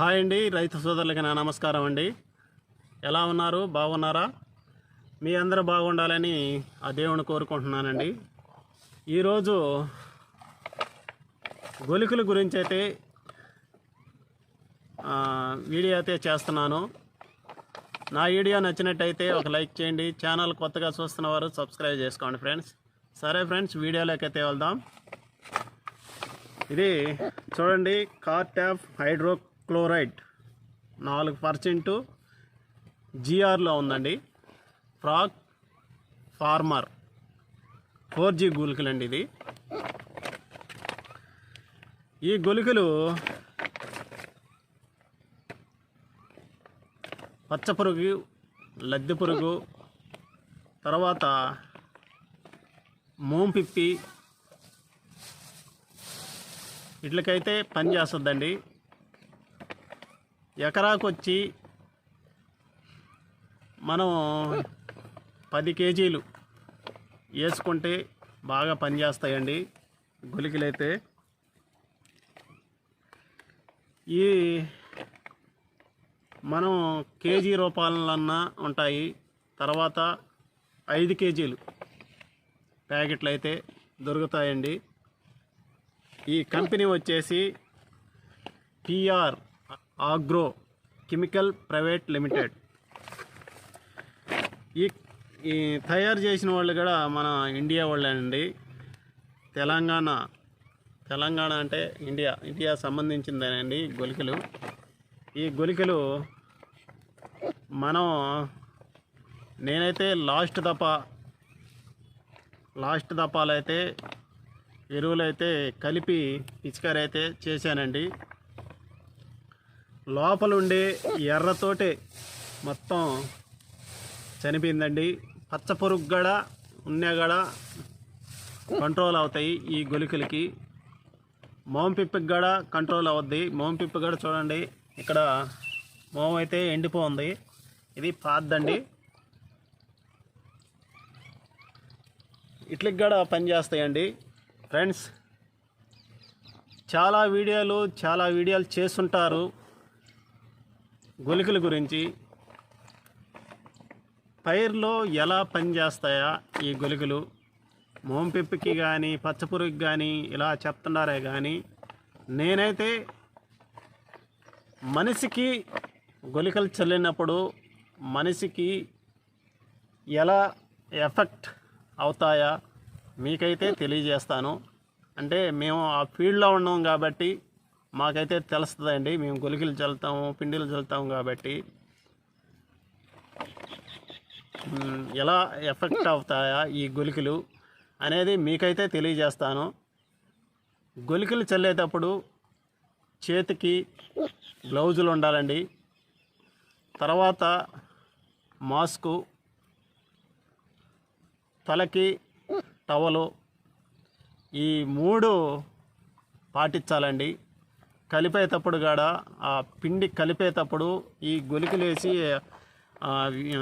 Hi అండి రైతు సోదరులకి నా నమస్కారం అండి. ఎలా ఉన్నారు? బాగున్నారా? మీ అందరూ బాగుండాలని ఆ దేవుని కోరుకుంటున్నానండి. ఈరోజు గొలుకుల గురించి అయితే వీడియో అయితే చేస్తున్నాను. నా వీడియో నచ్చినట్టయితే ఒక లైక్ చేయండి. ఛానల్ కొత్తగా చూస్తున్న వారు సబ్స్క్రైబ్ చేసుకోండి ఫ్రెండ్స్. సరే ఫ్రెండ్స్ వీడియోలోకి అయితే వెళ్దాం. ఇది చూడండి కార్టాఫ్ క్లోరైడ్ నాలుగు పర్సెంటు జిఆర్లో ఉందండి. ఫ్రాక్ ఫార్మర్ ఫోర్ జీ గుళికలండి ఇది. ఈ గుళికలు పచ్చ పురుగు లద్దె పురుగు తర్వాత మోంపిప్పి ఇట్లకైతే పని చేస్తుందండి. ఎకరాకు వచ్చి మనం పది కేజీలు వేసుకుంటే బాగా పనిచేస్తాయండి గులికలైతే ఈ మనం కేజీ రూపాయలన్నా ఉంటాయి. తర్వాత ఐదు కేజీలు ప్యాకెట్లు అయితే దొరుకుతాయండి. ఈ కంపెనీ వచ్చేసి PR agro chemical private limited. ఈ ఈ తయారు చేసిన వాళ్ళు కూడా మన ఇండియా వాళ్ళేనండి తెలంగాణ తెలంగాణ అంటే ఇండియా ఇండియా సంబంధించిందేనండి గొలికలు. ఈ గొలికలు మనం నేనైతే లాస్ట్ దప లాస్ట్ దపాలైతే ఎరువులైతే కలిపి పిచికారి అయితే చేశానండి. లోపల ఉండే ఎర్రతోటే మొత్తం చనిపోయిందండి. పచ్చ పురుగు గడ ఉన్నా గడ కంట్రోల్ అవుతాయి ఈ గొలికలకి. మోంపిప్పికి కూడా కంట్రోల్ అవుద్ది. మోంపిప్పి కూడా చూడండి. ఇక్కడ మోం అయితే ఎండిపోంది. ఇది పాద్దండి ఇట్లకి కూడా పనిచేస్తాయండి ఫ్రెండ్స్ చాలా వీడియోలు చాలా వీడియోలు చేస్తుంటారు. గొలికల గురించి. పైర్లో ఎలా పనిచేస్తాయా ఈ గొలికలు మోంపెప్పికి కానీ పచ్చపురుగుకి కానీ ఇలా చెప్తున్నారే కానీ నేనైతే మనిషికి గొలికలు చల్లినప్పుడు మనిషికి ఎలా ఎఫెక్ట్ అవుతాయా మీకైతే తెలియజేస్తాను. అంటే మేము ఆ ఫీల్డ్లో ఉన్నాం కాబట్టి మాకైతే తెలుస్తుందండి. మేము గొలికలు చల్లుతాము పిండిలు చల్లుతాము కాబట్టి. ఎలా ఎఫెక్ట్ అవుతాయా ఈ గొలికలు అనేది మీకైతే తెలియజేస్తాను. గొలికలు చల్లేటప్పుడు చేతికి గ్లౌజులు ఉండాలండి. తర్వాత మాస్కు తలకి టవలు ఈ మూడు పాటించాలండి. కలిపేటప్పుడు కాడ ఆ పిండి కలిపేటప్పుడు ఈ గొలికలేసి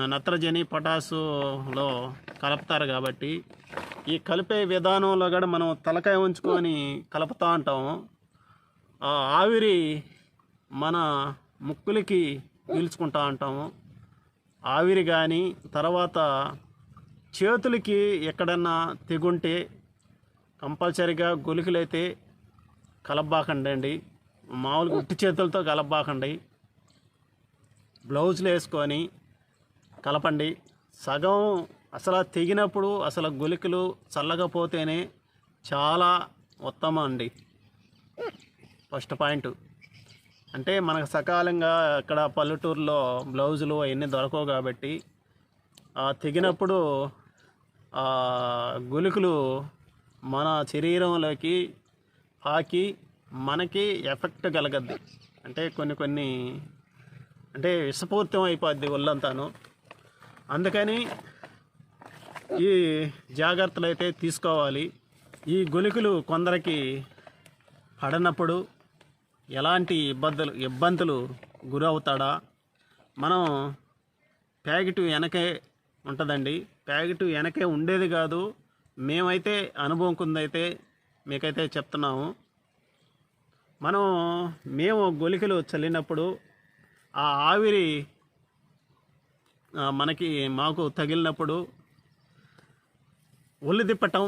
నత్రజని పొటాసులో కలుపుతారు కాబట్టి ఈ కలిపే విధానంలో కూడా మనం తలకాయ ఉంచుకొని కలుపుతూ ఉంటాము ఆ ఆవిరి మన ముక్కులకి పీల్చుకుంటా ఉంటాము ఆవిరి కానీ తర్వాత చేతులకి ఎక్కడన్నా తెగుంటే కంపల్సరీగా గొలుకులైతే కలబ్బాకండి అండి మామూలుగా ఉట్టి చేతులతో కలపాకండి బ్లౌజులు వేసుకొని కలపండి. సగం అసలు తెగినప్పుడు అసలు గులికలు చల్లకపోతేనే చాలా ఉత్తమం అండి. First point. అంటే మనకు సకాలంగా ఇక్కడ పల్లెటూరులో బ్లౌజులు అవన్నీ దొరకవు కాబట్టి ఆ తెగినప్పుడు గులికలు మన శరీరంలోకి పాకి మనకి ఎఫెక్ట్ కలగద్ది. అంటే కొన్ని కొన్ని అంటే విషపూరితం అయిపోద్ది ఒళ్ళంతాను. అందుకని ఈ జాగ్రత్తలు అయితే తీసుకోవాలి. ఈ గొలుకులు కొందరికి పడనప్పుడు ఎలాంటి ఇబ్బందులు ఇబ్బందులు గురవుతాడా? మనం ప్యాకెట్ వెనకే ఉంటుందండి. ప్యాకెట్ వెనకే ఉండేది కాదు. మేమైతే అనుభవం కొందైతే మీకైతే చెప్తున్నాము. మనం మేము గొలికలు చల్లినప్పుడు ఆ ఆవిరి మనకి మాకు తగిలినప్పుడు ఒళ్ళు తిప్పటం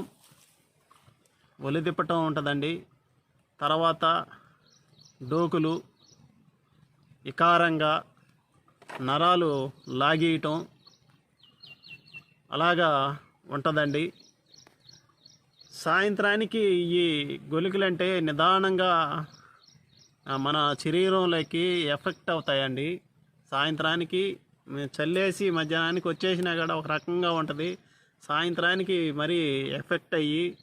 ఒళ్ళు తిప్పటం ఉంటుందండి. తర్వాత డోకులు వికారంగా నరాలు లాగేయటం అలాగా ఉంటుందండి. సాయంత్రానికి ఈ గొలుకులంటే నిదానంగా మన శరీరంలోకి ఎఫెక్ట్ అవుతాయండి. సాయంత్రానికి చల్లేసి మధ్యాహ్నానికి వచ్చేసినా కూడా ఒక రకంగా ఉంటుంది. సాయంత్రానికి మరి ఎఫెక్ట్ అయ్యి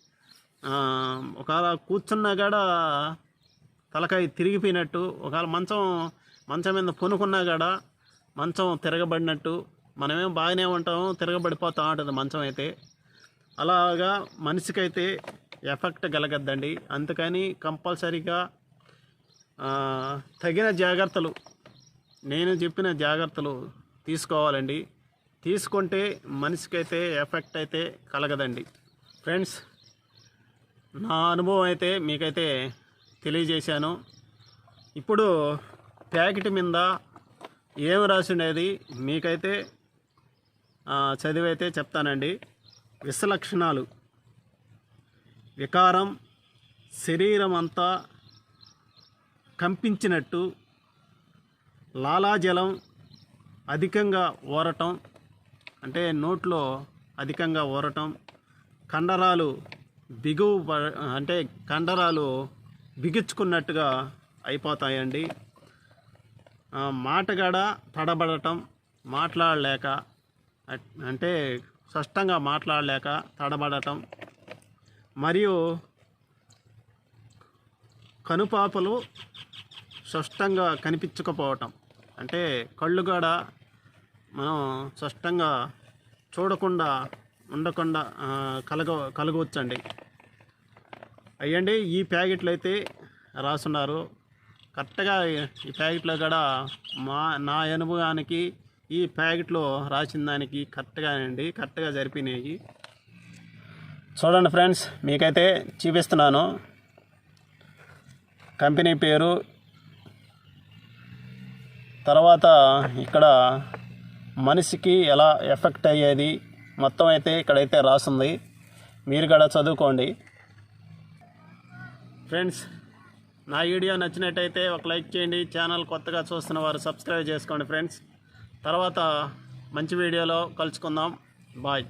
ఒకవేళ కూర్చున్నా కూడా తలకాయ తిరిగిపోయినట్టు ఒకవేళ మంచం మంచం మీద పొనుకున్నా కూడా మంచం తిరగబడినట్టు మనమేం బాగానే ఉంటాము తిరగబడిపోతూ ఉంటుంది మంచం అయితే. అలాగా మనిషికైతే ఎఫెక్ట్ కలగద్దండి. అందుకని కంపల్సరీగా తగిన జాగ్రత్తలు. నేను చెప్పిన జాగ్రత్తలు తీసుకోవాలండి. తీసుకుంటే మనిషికైతే ఎఫెక్ట్ అయితే కలగదండి. ఫ్రెండ్స్ నా అనుభవం అయితే మీకైతే తెలియజేశాను. ఇప్పుడు ప్యాకెట్ మీద ఏం రాసి ఉండేది మీకైతే చదివైతే చెప్తానండి. విషలక్షణాలు వికారం శరీరం అంతా కంపించినట్టు లాలాజలం అధికంగా ఊరటం అంటే నోట్లో అధికంగా ఊరటం కండరాలు బిగువు అంటే కండరాలు బిగించుకున్నట్టుగా అయిపోతాయండి. మాటగాడ తడబడటం మాట్లాడలేక అంటే స్పష్టంగా మాట్లాడలేక తడబడటం మరియు కనుపాపలు స్పష్టంగా కనిపించకపోవటం. అంటే కళ్ళు కూడా మనం స్పష్టంగా చూడకుండా ఉండకుండా కలగ కలగవచ్చండి. అయ్యండి ఈ ప్యాకెట్లు అయితే రాసున్నారు. కరెక్ట్గా ఈ ప్యాకెట్లో కూడా మా నా అనుభవానికి ఈ ప్యాకెట్లో రాసిన దానికి కరెక్ట్గానండి కరెక్ట్గా జరిపినాయి. చూడండి ఫ్రెండ్స్ మీకైతే చూపిస్తున్నాను. కంపెనీ పేరు. తర్వాత ఇక్కడ మనిషికి ఎలా ఎఫెక్ట్ అయ్యేది మొత్తం అయితే ఇక్కడైతే రాసింది. మీరు కూడా చదువుకోండి. ఫ్రెండ్స్ నా వీడియో నచ్చినట్టయితే ఒక లైక్ చేయండి. ఛానల్ కొత్తగా చూస్తున్న వారు సబ్స్క్రైబ్ చేసుకోండి ఫ్రెండ్స్. తర్వాత మంచి వీడియోలో కలుసుకుందాం. బాయ్.